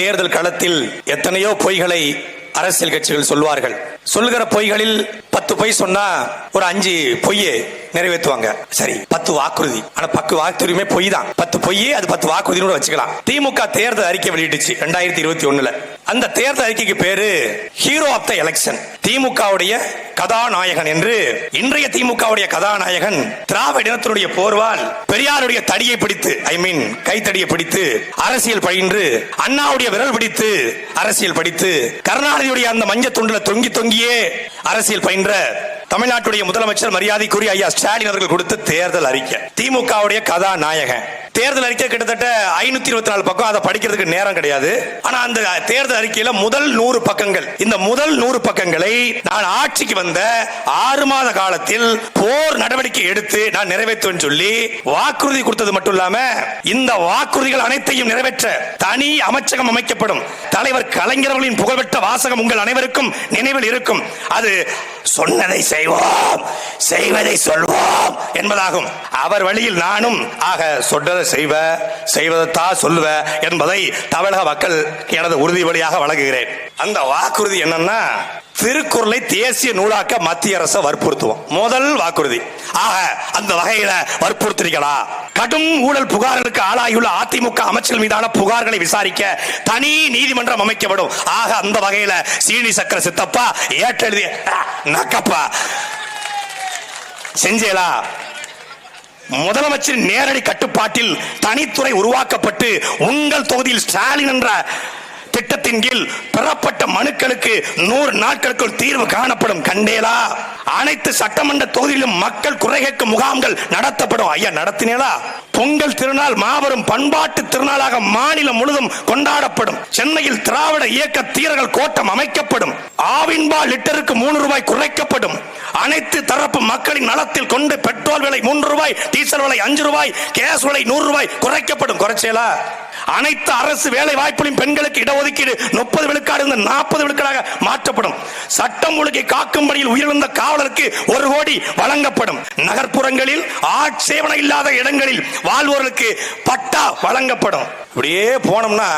தேர்தல் களத்தில் எத்தனையோ பொய்களை அரசியல் கட்சிகள் சொல்வார்கள் சொல்லுகிற பொய்களில் பத்து பொய் சொன்னா ஒரு அஞ்சு பொய்யை நிறைவேற்றுவாங்க. சரி பத்து வாக்குறுதி. ஆனா பத்து வாக்குறுதியுமே பொய் தான் பத்து பொய் அது பத்து வாக்குறுதி கூட வச்சுக்கலாம். திமுக தேர்தல் அறிக்கை வெளியிட்டுச்சு ரெண்டாயிரத்தி இருபத்தி ஒண்ணுல. அந்த தேர்தல் அறிக்கைக்கு பேரு ஹீரோ ஆஃப் த எலெக்ஷன் திமுகவுடைய கதாநாயகன் என்று இன்றைய திமுகவுடைய கதாநாயகன் திராவிட இனத்தினுடைய போர்வால் பெரியாருடைய தடியை பிடித்து ஐ மீன் கைத்தடியை பிடித்து அரசியல் பயின்று அண்ணாவுடைய விரல் பிடித்து அரசியல் படித்து கருணாநிதியுடைய அந்த மஞ்சள் துண்டுல தொங்கி தொங்கியே அரசியல் பயின்று என்ற தமிழ்நாட்டுடைய முதலமைச்சர் மரியாதைக்குரிய ஐயா ஸ்டாலின் அவர்கள் கொடுத்த தேர்தல் அறிக்கை. திமுகவுடைய கதாநாயகன். தேர்தல் அறிக்கை கிட்டத்தட்ட ஐநூத்தி இருபத்தி நாலு பக்கம் அதை படிக்கிறதுக்கு நேரம் கிடையாது. ஆனா அந்த தேர்தல் அறிக்கையில முதல் நூறு பக்கங்கள். இந்த முதல் நூறு பக்கங்களை நான் ஆட்சிக்கு வந்த ஆறு மாத காலத்தில் போர் நடவடிக்கை எடுத்து நான் நிறைவேற்றுவேன் சொல்லி வாக்குறுதி கொடுத்தது மட்டும் இல்லாம இந்த வாக்குறுதிகள் அனைத்தையும் நிறைவேற்ற தனி அமைச்சகம் அமைக்கப்படும். தலைவர் கலைஞர்களின் புகழ்பெற்ற வாசகம் உங்கள் அனைவருக்கும் நினைவில் இருக்கும். அது சொன்னதை செய்வோம் செய்வதை சொல்வோம் என்பதாகும். அவர் வழியில் நானும் ஆக சொல்றதை செய்வ செய்வதைத்தா சொல்லுவ என்பதை தமிழக மக்கள் எனது உறுதி வழியாக வழங்குகிறேன். அந்த வாக்குறுதி என்னன்னா திருக்குறளை தேசிய நூலாக்க மத்திய அரசை வற்புறுத்துவோம். முதல் வாக்குறுதி. ஆக அந்த வகையில வற்புறுத்திருக்கலா? கடும் ஊழல் புகார்களுக்கு ஆளாகியுள்ள அதிமுக அமைச்சர் மீதான புகார்களை விசாரிக்க தனி நீதிமன்றம் அமைக்கப்படும். ஆக அந்த வகையில சீனி சக்கர சித்தப்பா ஏற்றெழுதிய நக்கப்பா. செஞ்சேலா முதலமைச்சரின் நேரடி கட்டுப்பாட்டில் தனித்துறை உருவாக்கப்பட்டு உங்கள் தொகுதியில் ஸ்டாலின் என்ற திட்டத்தின் கீழ் பெறப்பட்ட மனுக்களுக்கு நூறு நாட்களுக்குள் தீர்வு காணப்படும் கண்டேலா? அனைத்து சட்டமன்ற தொகுதியிலும் மக்கள் குறை முகாம்கள் நடத்தப்படும். ஐயா நடத்தினேலா? பொங்கல் திருநாள் மாபெரும் பண்பாட்டு திருநாளாக மாநிலம் முழுதும் கொண்டாடப்படும். சென்னையில் திராவிட இயக்க தீரர்கள் கோட்டம் அமைக்கப்படும். ஆவின்பா லிட்டருக்கு மூணு ரூபாய் குறைக்கப்படும். அனைத்து தரப்பு மக்களின் நலத்தில் கொண்டு பெட்ரோல் விலை மூன்று ரூபாய் டீசல் விலை அஞ்சு ரூபாய் கேஸ் விலை நூறு ரூபாய் குறைக்கப்படும். குறைச்சேலா? அனைத்து அரசு வேலை வாய்ப்புகளையும் பெண்களுக்கு இடஒதுக்கீடு முப்பது விழுக்காடு இருந்து நாற்பது விழுக்காடாக மாற்றப்படும். சட்டம் ஒழுங்கை காக்கும்படியில் உயிரிழந்த காவலருக்கு ஒரு கோடி வழங்கப்படும். நகர்ப்புறங்களில் ஆட்சேபனை இல்லாத இடங்களில் வாழ்வோர்களுக்கு பட்டா வழங்கப்படும். இப்படியே போனோம்னா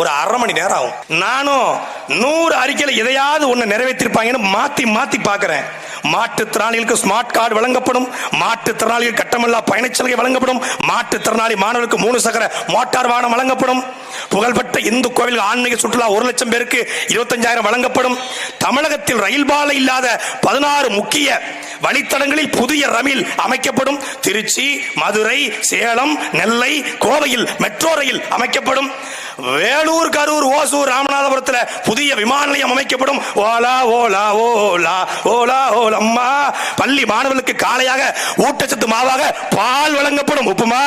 ஒரு அரை மணி நேரம் ஆகும். நானும் நூறு அறிக்கையில் எதையாவது ஒன்று நிறைவேற்றிருப்பாங்கன்னு மாத்தி மாத்தி பார்க்குறேன் மாற்றுத்திறனாளிகளுக்கு ஸ்மார்ட் கார்டு வழங்கப்படும். மாற்றுத்திறனாளிகள் கட்டமில்லா பயணச்சலுகை வழங்கப்படும். மாற்றுத்திறனாளி மாணவர்களுக்கு மூணு சக்கர மோட்டார் வாகனம் வழங்கப்படும். புகழ்பெற்ற இந்து கோவில் ஆன்மீக சுற்றுலா ஒரு லட்சம் பேருக்கு இருபத்தஞ்சாயிரம் வழங்கப்படும். தமிழகத்தில் ரயில் பாலை இல்லாத பதினாறு முக்கிய வழித்தடங்களில் புதிய ரயில் அமைக்கப்படும். திருச்சி மதுரை சேலம் நெல்லை கோவையில் மெட்ரோ ரயில் அமைக்கப்படும். வேலூர் கரூர் ஓசூர் ராமநாதபுரத்தில் புதிய விமான நிலையம் அமைக்கப்படும். ஓலா ஓலா ஓலா ஓலா. அம்மா பள்ளி மாணவர்களுக்கு காலையாக ஊட்டச்சத்து மாவாக பால் வழங்கப்படும். உப்புமா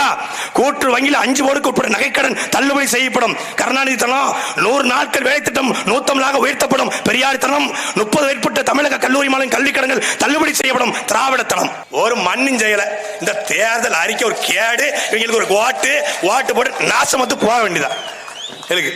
கூற்று வங்கியில் அஞ்சு கோடிக்கு உட்பட நகைக்கடன் தள்ளுபடி செய்யப்படும். கருணாநிதி தனம் நூறு நாட்கள் வேலை திட்டம் நூத்தமிழாக உயர்த்தப்படும். பெரியார் தனம் முப்பது மேற்பட்ட தமிழக கல்லூரி மாநில கல்வி கடன்கள் தள்ளுபடி செய்யப்படும். திராவிட தனம் ஒரு மண்ணின் செயல இந்த தேர்தல் அறிக்கை ஒரு கேடு இவங்களுக்கு ஒரு ஓட்டு ஓட்டு போட்டு நாசமத்து போக வேண்டியதா எனக்கு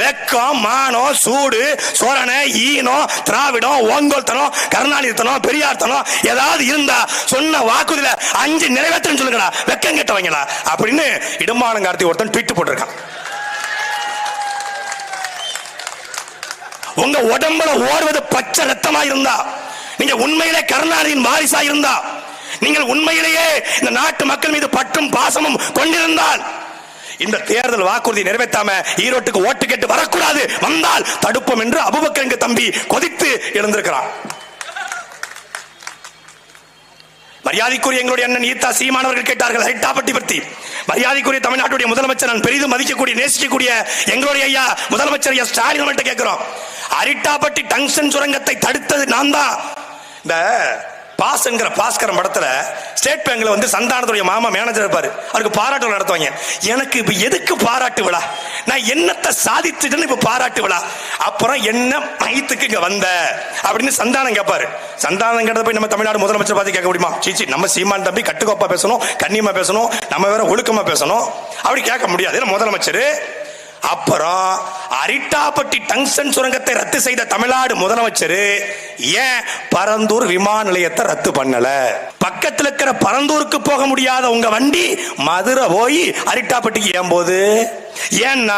வெக்கம் மானம் சூடு சோரணை ஈனம் திராவிடம் ஓங்கோல்தனம் கருணாநிதித்தனம் பெரியார்த்தனம் ஏதாவது இருந்தா சொன்ன வாக்குறுதியில அஞ்சு நிறைவேற்றன்னு சொல்லுங்கடா. வெக்கம் கெட்டவங்களா? அப்படின்னு இடும்பானம் கார்த்தி ஒருத்தன் ட்வீட் போட்டிருக்கான். உங்க உடம்புல ஓடுவது பச்சை ரத்தமா இருந்தா நீங்க உண்மையிலே கருணாநிதியின் வாரிசா இருந்தா நீங்கள் உண்மையிலேயே இந்த நாட்டு மக்கள் மீது பற்றும் பாசமும் கொண்டிருந்தால் இந்த தேர்தல் வாக்குறுதி நிறைவேற்றாம ஈரோட்டுக்கு ஓட்டு கேட்டு வரக்கூடாது. வந்தால் தடுப்போம் என்று அபுபக்கரங்க தம்பி கொதித்து எழுந்திருக்கிறான். மரியாதைக்குரிய எங்களுடைய அண்ணன் ஈத்தா சீமானவர்கள் கேட்டார்கள் ஹைட்டாப்பட்டி பற்றி மரியாதைக்குரிய தமிழ்நாட்டுடைய முதலமைச்சர் நான் பெரிதும் மதிக்கக்கூடிய நேசிக்கக்கூடிய எங்களுடைய ஐயா முதலமைச்சர் ஐயா ஸ்டாலின் அவர்கள்ட்ட கேட்கிறோம். அரிட்டாப்பட்டி டங்ஷன் சுரங்கத்தை தடுத்தது நான் தான் இந்த பாஸ் என்கிற பாஸ்கரன் படத்துல ஸ்டேட் பேங்க்ல வந்து சந்தானத்துடைய மாமா மேனேஜர் இருப்பாரு. அவருக்கு பாராட்டு விழா நடத்துவாங்க. எனக்கு இப்ப எதுக்கு பாராட்டு விழா? நான் என்னத்தை சாதிச்சுட்டேன்னு இப்ப பாராட்டு விழா? அப்புறம் என்ன மையத்துக்கு இங்க வந்த? அப்படின்னு சந்தானம் கேட்பாரு சந்தானம் கேட்டத போய் நம்ம தமிழ்நாடு முதலமைச்சர் பார்த்து கேட்க முடியுமா? சீச்சி நம்ம சீமான் தம்பி கட்டுக்கோப்பா பேசணும் கண்ணியமா பேசணும் நம்ம வேற ஒழுக்கமா பேசணும். அப்படி கேட்க முடியாது. முதலமைச்சர் அப்புறம் அரிட்டாப்பட்டி டங்ஷன் சுரங்கத்தை ரத்து செய்த தமிழ்நாடு முதலமைச்சர் ஏன் பரந்தூர் விமான நிலையத்தை ரத்து பண்ணல? பக்கத்துல இருக்கிற பரந்தூருக்கு போக முடியாத உங்க வண்டி மதுரை போய் அரிட்டாப்பட்டிக்கு ஏன் போகுது? ஏன்னா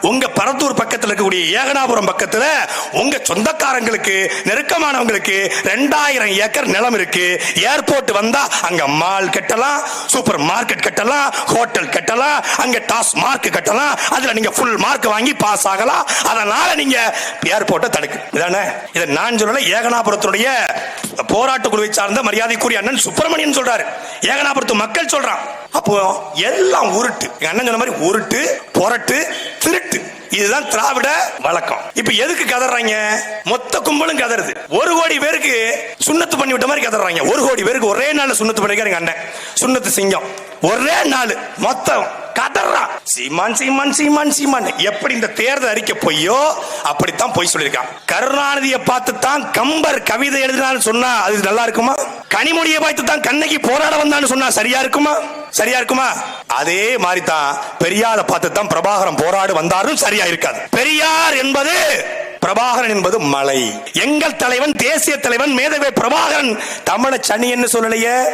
உங்க பரந்தூர் பக்கத்தில் இருக்கக்கூடிய ஏகனாபுரம் பக்கத்துல உங்க சொந்தக்காரங்களுக்கு நெருக்கமானவங்களுக்கு ரெண்டாயிரம் ஏக்கர் நிலம் இருக்கு. ஏர்போர்ட் வந்தா அங்க மால் கட்டலாம் சூப்பர் மார்க்கெட் கட்டலாம் ஹோட்டல் கட்டலாம் அங்க டாஸ் மார்க் கட்டலாம் அதுல நீங்க ஃபுல் மார்க் வாங்கி பாஸ் ஆகலாம். அதனால நீங்க ஏர்போர்ட்டை தடுக்கு இதானே? இதை நான் சொல்லல ஏகனாபுரத்தினுடைய போராட்ட குழுவை சார்ந்த மரியாதைக்குரிய அண்ணன் சுப்பிரமணியன் சொல்றாரு. ஏகனாபுரத்து மக்கள் சொல்றான். அப்போ எல்லாம் உருட்டு. எங்க அண்ணன் சொன்ன மாதிரி உருட்டு புரட்டு திருட்டு. இதுதான் திராவிட வழக்கம். இப்ப எதுக்கு கதறாங்க? மொத்த கும்பலும் கதறுது. ஒரு கோடி பேருக்கு சுண்ணத்து பண்ணி விட்ட மாதிரி கதறாங்க. ஒரு கோடி பேருக்கு ஒரே நாள் சுண்ணத்து பண்ணிருக்காரு எங்க அண்ணன். சுண்ணத்து சிங்கம். ஒரே நாள். மொத்தம். கதறான் சீமான் சீமான் சீமான் சீமான். எப்படி இந்த தேர்தல் அறிக்கை பொய்யோ அப்படித்தான் பொய் சொல்லியிருக்கான். கருணாநிதியை பார்த்து தான் கம்பர் கவிதை எழுதினான்னு சொன்னா அது நல்லா இருக்குமா? கனிமொழியை பார்த்து தான் கண்ணகி போராட வந்தான்னு சொன்னா சரியா இருக்குமா? சரியா இருக்குமா? அதே மாதிரி தான் பெரியாரை பார்த்து தான் பிரபாகரம் போராடு வந்தாரும் சரியா இருக்காது. பெரியார் என்பது பிரபாகரன் என்பது மலை. எங்கள் தலைவன் தேசிய தலைவன் மேதவே பிரபாகரன். தமிழ சனி என்று சொல்லலையே.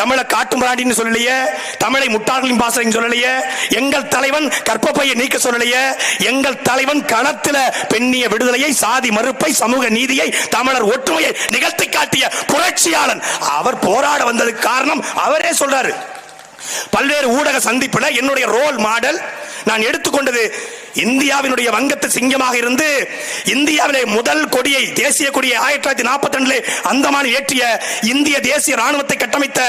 தமிழ காட்டுமிராண்டின்னு சொல்லலையே. தமிழை முட்டாள்களின் பாசறைன்னு சொல்லலையே. எங்கள் தலைவன் கற்பப்பையை நீக்க சொல்லலையே. எங்கள் தலைவன் களத்தில பெண்ணிய விடுதலையை சாதி மறுப்பை சமூக நீதியை தமிழர் ஒற்றுமையை நிகழ்த்தி காட்டிய புரட்சியாளன். அவர் போராட வந்ததுக்கு காரணம் அவரே சொல்றாரு. பல்வேறு ஊடக சந்திப்புல என்னுடைய ரோல் மாடல் நான் எடுத்துக்கொண்டது இந்தியாவினுடைய வங்கத்து சிங்கமாக இருந்து இந்தியாவிலே முதல் கொடியை தேசிய கொடியை ஆயிரத்தி தொள்ளாயிரத்தி நாற்பத்தி ரெண்டுல அந்தமான் ஏற்றிய இந்திய தேசிய ராணுவத்தை கட்டமைத்த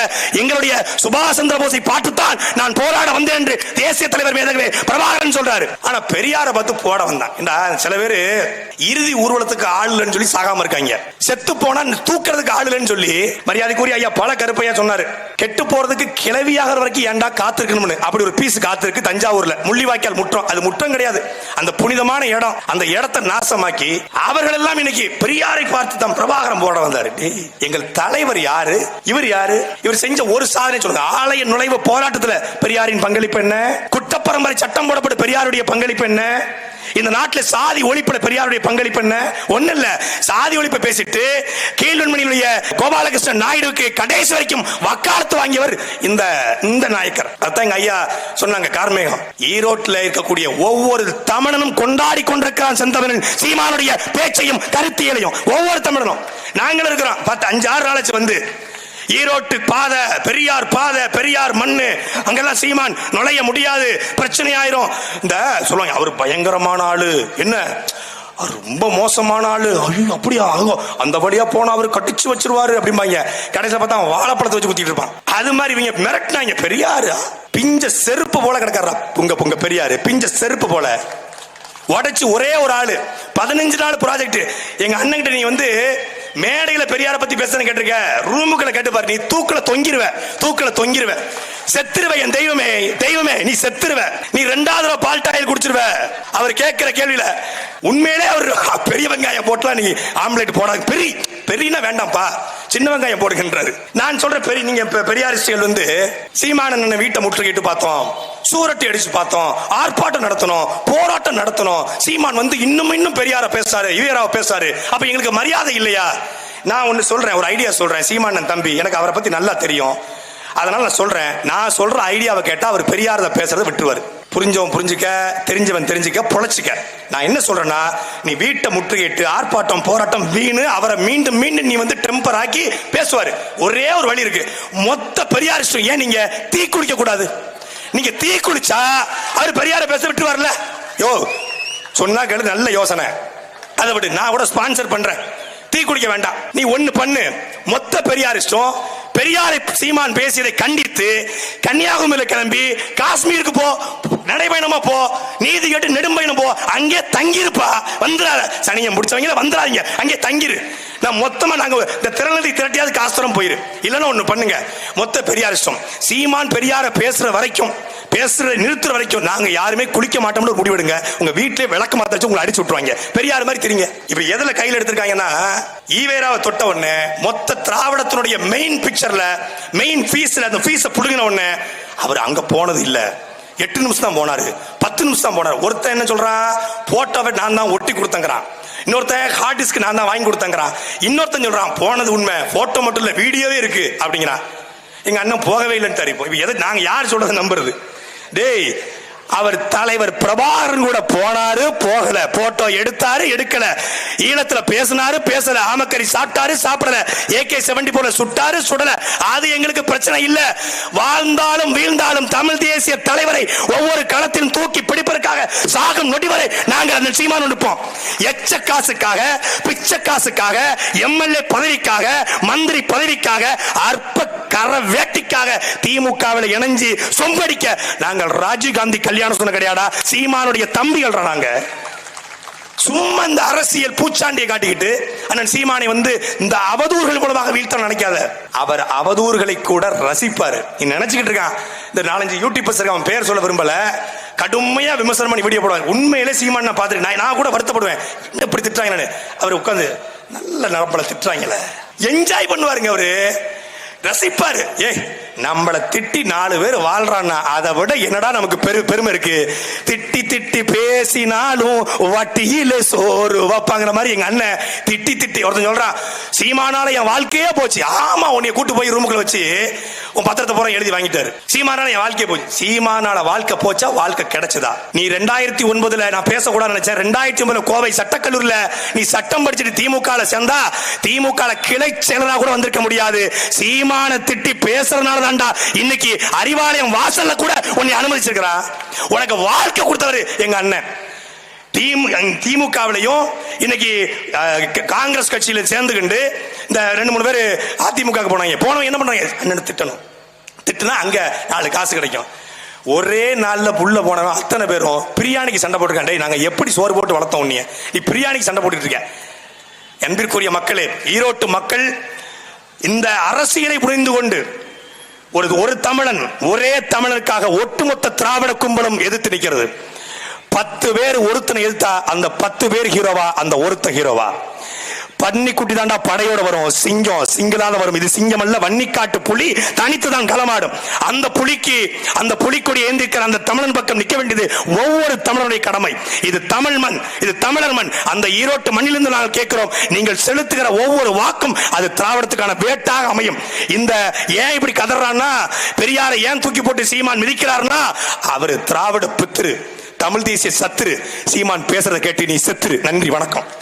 எங்களுடைய சுபாஷ் சந்திர போஸை பார்த்துத்தான் நான் போராட வந்தேன் என்று தேசிய தலைவர் மேதகவே பிரபாகரன் சொல்றாரு. ஆனா பெரியார பார்த்து போட வந்தான். சில பேரு இறுதி ஊர்வலத்துக்கு ஆள் இல்லைன்னு சொல்லி சாகாம இருக்காங்க. செத்து போனா தூக்குறதுக்கு ஆள் இல்லைன்னு சொல்லி மரியாதைக்குரிய ஐயா பல கருப்பையா சொன்னாரு. கெட்டு போறதுக்கு கிளவியாகிற வரைக்கும் ஏன்டா காத்திருக்கணும்னு? அப்படி ஒரு பீஸ் காத்திருக்கு தஞ்சாவூர்ல. முள்ளிவாய்க்கால் முற்றம். அது முற்றம் கிடையாது. அந்த புனிதமான இடம் அந்த இடத்தை நாசமாக்கி அவர்கள் எல்லாம் இன்னைக்கு பெரியாரை பார்த்து தான் பிரபாகரம் போட வந்தாரு. எங்கள் தலைவர் யாரு? இவர் யாரு? இவர் செஞ்ச ஒரு சாதனை சொல்லுங்க. ஆலய நுழைவு போராட்டத்துல பெரியாரின் பங்களிப்பு என்ன? குற்றப்பரம்பரை சட்டம் போடப்பட்ட பெரியாருடைய பங்களிப்பு என்ன? இந்த நாட்டில் சாதி ஒழிப்புல பெரியாருடைய பங்களிப்பு என்ன? ஒண்ணு இல்ல. சாதி ஒழிப்பை பேசிட்டு கீழ்வன்மணியுடைய கோபாலகிருஷ்ணன் நாயுடுக்கு கடைசி வரைக்கும் வக்காலத்து வாங்கியவர் இந்த இந்த நாயக்கர். அதான் எங்க ஐயா சொன்னாங்க கார்மேகம். ஈரோட்டில் இருக்கக்கூடிய ஒவ்வொரு தமிழனும் கொண்டாடி கொண்டிருக்கிறான் செந்தமிழன். சீமானுடைய பேச்சையும் கருத்தியலையும் ஒவ்வொரு தமிழனும். நாங்களும் இருக்கிறோம். பத்து அஞ்சு ஆறு நாளாச்சு வந்து. ஈரோட்டு பாதை பெரியார் பாதை பெரியார் மண்ணு. அங்கெல்லாம் சீமான் நுழைய முடியாது. பிரச்சனை ஆயிரும். இந்த சொல்லுவாங்க அவர் பயங்கரமான ஆளு. என்ன? ரொம்ப மோசமான ஆளு. ஐயோ அப்படியா? ஆகும் அந்த வழியா போனா அவர் கட்டிச்சு வச்சிருவாரு அப்படிம்பாங்க. கடைசியில் பார்த்தா வாழைப்பழத்தை வச்சு குத்திட்டு இருப்பான். அது மாதிரி இவங்க மிரட்டினாங்க. பெரியாரு? பிஞ்ச செருப்பு போல கிடக்காரா? புங்க புங்க பெரியாரு பிஞ்ச செருப்பு போல. உடைச்சு ஒரே ஒரு ஆளு. பதினஞ்சு நாள் ப்ராஜெக்ட் எங்க அண்ணன் கிட்ட நீ வந்து மேடையில பெரியார பத்தி பேசுறேன்னு கேட்டிருக்க. ரூமுக்குள்ள கேட்டு பாரு நீ தூக்குல தொங்கிருவ தூக்குல தொங்கிருவ. செத்துருவ என் தெய்வமே தெய்வமே நீ செத்துருவ. நீ ரெண்டாவது தடவை பால் டாயில் குடிச்சிருவ. அவர் கேட்கிற கேள்வியில உண்மையிலே அவர் பெரிய வெங்காயம் போட்டலாம் நீ ஆம்லெட் போடாது. பெரிய பெரியனா வேண்டாம்ப்பா. சின்ன வெங்காயம் போடுகின்றது. நான் சொல்ற பெரிய நீங்க பெரியாரிஸ்டிகள் வந்து சீமானன் வீட்டை முற்றுகையிட்டு பார்த்தோம். சூரட்டி அடிச்சு பார்த்தோம். ஆர்ப்பாட்டம் நடத்தணும். போராட்டம் நடத்தணும். சீமான் வந்து இன்னும் இன்னும் பெரியார பேசாரு இவராவ பேசாரு அப்ப எங்களுக்கு மரியாதை இல்லையா? நான் ஒன்று சொல்றேன் ஒரு ஐடியா சொல்றேன். சீமானன் தம்பி எனக்கு அவரை பத்தி நல்லா தெரியும். அதனால நான் சொல்றேன். நான் சொல்ற ஐடியாவை கேட்டா அவர் பெரியாரத பேசுறதை விட்டுருவாரு. புரிஞ்சவன் புரிஞ்சுக்க தெரிஞ்சவன் தெரிஞ்சுக்க பொழைச்சிக்க. நான் என்ன சொல்றேன்னா நீ வீட்டை முற்றுகையிட்டு ஆர்ப்பாட்டம் போராட்டம் வீணு அவரை மீண்டும் மீண்டும் நீ வந்து டெம்பர் ஆக்கி பேசுவாரு. ஒரே ஒரு வழி இருக்கு. மொத்த பெரியாரிஸ்டும் ஏன் நீங்க தீ குளிக்க கூடாது? நீங்க தீ குளிச்சா அவர் பெரியார பேச விட்டு வரல யோ சொன்னா கேளு நல்ல யோசனை. அதை விடு நான் கூட ஸ்பான்சர் பண்றேன். தீ குடிக்க வேண்டாம். நீ ஒன்னு பண்ணு. மொத்த பெரியாரிஸ்டும் பெரியாரை சீமான் பேசியதை கண்டித்து கன்னியாகுமரியில கிளம்பி காஷ்மீருக்கு போ நடைபயணமா போ நீதி கேட்டு நெடும்பயணம் போ அங்கே தங்கியிருப்பா. வந்துடாத சனியை முடிச்சவங்க வந்துடாதீங்க அங்கே தங்கிரு. நான் மொத்தமா நாங்க இந்த திறநிலை திரட்டியாவது காசுரம் போயிரு. இல்லைன்னா ஒண்ணு பண்ணுங்க. மொத்த பெரியாரிஸ்டம் சீமான் பெரியார பேசுற வரைக்கும் பேசுற நிறுத்துற வரைக்கும் நாங்க யாருமே குளிக்க மாட்டோம்னு ஒரு முடிவெடுங்க. உங்க வீட்டிலே விளக்கு மாத்த வச்சு உங்களை அடிச்சு விட்டுருவாங்க. பெரியார் மாதிரி தெரியுங்க இப்ப எதுல கையில் எடுத்திருக்காங்கன்னா ஈவேராவை தொட்ட உடனே மொத்த திராவிடத்தினுடைய மெயின் பிக்சர்ல மெயின் ஃபீஸ்ல அந்த ஃபீஸை புடுங்கின உடனே அவர் அங்க போனது இல்ல. எட்டு நிமிஷம் தான் போனாரு. பத்து நிமிஷம் தான் போனார். ஒருத்தன் என்ன சொல்றான் போட்டோவை நான் தான் ஒட்டி கொடுத்தங்கிறான். இன்னொருத்தன் ஹார்ட் டிஸ்க் நான் தான் வாங்கி கொடுத்தேங்கிறான். இன்னொருத்தன் சொல்றான் போனது உண்மை. போட்டோ மட்டும் இல்ல வீடியோவே இருக்கு. அப்படிங்கிறான். எங்க அண்ணன் போகவே இல்லைன்னு இப்போ. இப்போ எதை நாங்கள் யார் சொல்றதை நம்புறது? டேய் அவர் தலைவர் பிரபாகரன் கூட போனாரு போகல. போட்டோ எடுத்தாரு எடுக்கல. ஈழத்துல பேசினாரு பேசல. ஆமக்கறி சாப்பிட்டாரு சாப்பிடல. ஏகே செவன்டி போல சுட்டாரு சுடல. அது எங்களுக்கு பிரச்சனை இல்ல. வாழ்ந்தாலும் வீழ்ந்தாலும் தமிழ் தேசிய தலைவரை ஒவ்வொரு களத்திலும் சாகும் நொடி வரை நாங்கள் அந்த சீமான் நிற்போம். எச்ச காசுக்காக பிச்சை காசுக்காக எம்எல்ஏ பதவிக்காக மந்திரி பதவிக்காக அற்ப கர வேட்டிக்காக திமுகவில் இணைஞ்சு சொம்படிக்க நாங்கள் ராஜீவ் காந்தி கல்யாணம் சொன்ன கிடையாடா சீமானுடைய தம்பிகள் நாங்க. சும்மா இந்த அரசியல் பூச்சாண்டியை காட்டிக்கிட்டு அண்ணன் சீமானை வந்து இந்த அவதூறுகள் மூலமாக வீழ்த்த நினைக்காத. அவர் அவதூறுகளை கூட ரசிப்பாரு. நீ நினைச்சுக்கிட்டு இருக்கான் இந்த நாலஞ்சு யூடியூபர்ஸ் இருக்க அவன் பேர் சொல்ல விரும்பல. கடுமையா விமர்சனம் பண்ணி வீடியோ போடுவாங்க. உண்மையிலே சீமான் நான் பார்த்துட்டு நான் நான் கூட வருத்தப்படுவேன். இப்படி திட்டுறாங்க நான் அவர் உட்காந்து நல்ல நரம்பல திட்டுறாங்களே என்ஜாய் பண்ணுவாருங்க அவரு. ரசிப்பாரு. ஏய் நம்மளை திட்டி நாலு பேர் வாழ்றான்னா அதை விட என்னடா நமக்கு பெரு பெருமை இருக்கு? திட்டி திட்டி பேசினாலும் வட்டியில சோறு வைப்பாங்கிற மாதிரி எங்க அண்ணன் திட்டி திட்டி ஒருத்தன் சொல்றான் சீமானால என் வாழ்க்கையே போச்சு. ஆமா உன்னைய கூட்டு போய் ரூமுக்குள்ள வச்சு உன் பத்திரத்தை பூரா எழுதி வாங்கிட்டாரு. சீமானால என் வாழ்க்கை போச்சு. சீமானால வாழ்க்கை போச்சா? வாழ்க்கை கிடைச்சதா? நீ ரெண்டாயிரத்தி ஒன்பதுல நான் பேசக்கூடாது நினைச்சேன். ரெண்டாயிரத்தி ஒன்பதுல கோவை சட்டக்கல்லூரில நீ சட்டம் படிச்சுட்டு திமுக சேர்ந்தா திமுக கிளை செயலராக கூட வந்திருக்க முடியாது. சீமான திட்டி பேசுறதுனால தான்டா இன்னைக்கு அறிவாலயம் வாசல்ல கூட உன்னை அனுமதிச்சிருக்கிறா. உனக்கு வாழ்க்கை கொடுத்தவர் எங்க அண்ணன். திமுகவிலையும் இன்னைக்கு காங்கிரஸ் கட்சியில சேர்ந்துகிண்டு இந்த ரெண்டு மூணு பேர் அதிமுக போனாங்க போனவங்க என்ன பண்ணுறாங்க அண்ணன் திட்டணும். திட்டுனா அங்கே நாலு காசு கிடைக்கும். ஒரே நாளில் புள்ள போனவன் அத்தனை பேரும் பிரியாணிக்கு சண்டை போட்டுருக்கான். நாங்கள் எப்படி சோறு போட்டு வளர்த்தோம் உன்னைய? நீ பிரியாணிக்கு சண்டை போட்டுட்டு இருக்க. அன்பிற்குரிய மக்களே ஈரோட்டு மக்கள் இந்த அரசியலை புரிந்து கொண்டு ஒரு ஒரு தமிழன் ஒரே தமிழனுக்காக ஒட்டுமொத்த திராவிட கும்பலும் எதிர்த்து நிற்கிறது. பத்து பேர் ஒருத்தனை எதிர்த்தா அந்த பத்து பேர் ஹீரோவா அந்த ஒருத்த ஹீரோவா பன்னிக்குட்டி தாண்டா படையோட வரும். சிங்கம் சிங்களால வரும். இது சிங்கம் அல்ல வன்னிக்காட்டு புலி தனித்து தான் களமாடும். அந்த புலிக்கு அந்த புலிக்கொடி ஏந்திருக்கிற அந்த தமிழன் பக்கம் நிற்க வேண்டியது ஒவ்வொரு தமிழனுடைய கடமை. இது தமிழ் மண் இது தமிழர் மண். அந்த ஈரோட்டு மண்ணிலிருந்து நாங்கள் கேட்கிறோம் நீங்கள் செலுத்துகிற ஒவ்வொரு வாக்கும் அது திராவிடத்துக்கான வேட்டாக அமையும். இந்த ஏன் இப்படி கதறான்னா பெரியாரை ஏன் தூக்கி போட்டு சீமான் மிதிக்கிறார்னா அவர் திராவிட பித்திரு தமிழ் தேசிய சத்துரு. சீமான் பேசுறதை கேட்டு நீ செத்துரு. நன்றி வணக்கம்.